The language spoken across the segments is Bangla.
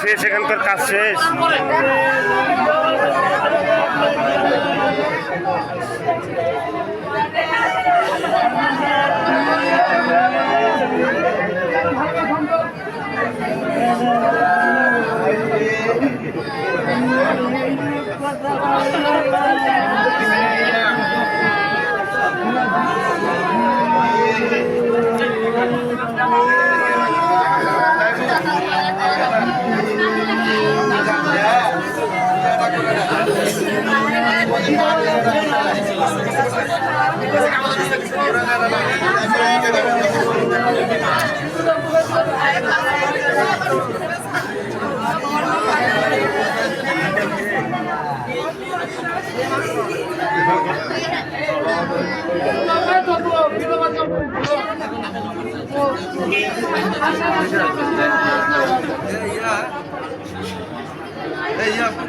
শেষ এখানকার কাজ শেষ Yeah.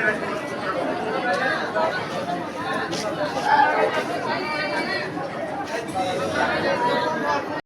Gracias.